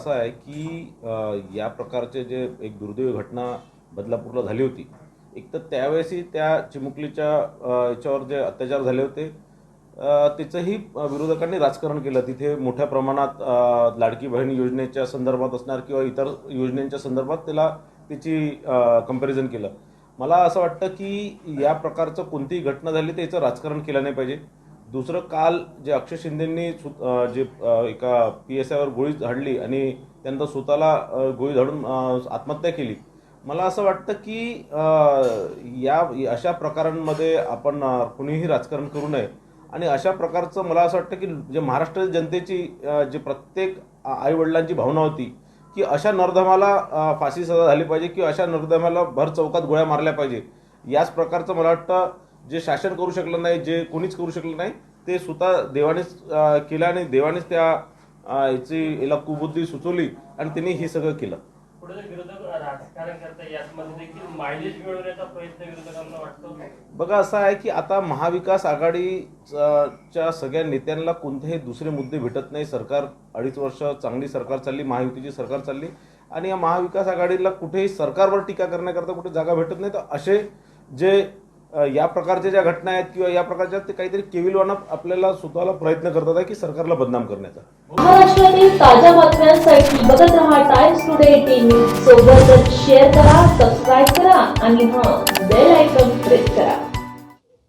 असं आहे की या प्रकारचे जे एक दुर्दैवी घटना बदलापूरला झाली होती एक तर त्यावेळेसही त्या चिमुकलीच्या याच्यावर जे अत्याचार झाले होते तिचंही त्याचंही विरोधकांनी राजकारण केलं. तिथे मोठ्या प्रमाणात लाडकी बहीण योजनेच्या संदर्भात असणार किंवा इतर योजनेच्या संदर्भात त्याला त्याची कंपॅरिझन केलं. मला असं वाटतं की या प्रकारचं कोणतीही घटना झाली तर याचं राजकारण केलं नाही पाहिजे. दुसरं काल जे अक्षय शिंदेंनी सु- जे एका पी एस आयवर गोळी झाडली आणि त्यानंतर स्वतःला गोळी झाडून आत्महत्या केली. मला असं वाटतं की या अशा प्रकारांमध्ये आपण कुणीही राजकारण करू नये. आणि अशा प्रकारचं मला असं वाटतं की जे महाराष्ट्र जनतेची जे प्रत्येक आईवडिलांची भावना होती की अशा नरधमाला फाशी सजा झाली पाहिजे किंवा अशा नरधमाला भर चौकात गोळ्या मारल्या पाहिजे. याच प्रकारचं मला वाटतं जे शासन करू शकलं नाही जे कोणीच करू शकलं नाही ते स्वतः देवानेच केलं आणि देवानेच त्या याची याला कुबुद्धी सुचवली आणि त्यांनी हे सगळं केलं. बघा असं आहे की आता महाविकास आघाडीच्या सगळ्या नेत्यांना कोणतेही दुसरे मुद्दे भेटत नाही. सरकार अडीच वर्ष चांगली सरकार चालली महायुतीची सरकार चालली आणि या महाविकास आघाडीला कुठेही सरकारवर टीका करण्याकरता कुठे जागा भेटत नाही. तर असे जे या प्रकारच्या ज्या घटना आहेत किंवा या प्रकारच्या ते काहीतरी केविलवाना आपल्याला स्वतःला प्रयत्न करतात आहे की सरकारला बदनाम करण्याचा. महाराष्ट्रातील ताज्या बातम्यांसाठी बघत रहा टाइम्स टुडे टीव्ही सोबतच शेअर करा सबस्क्राईब करा आणि हा बेल आयकॉन प्रेस करा.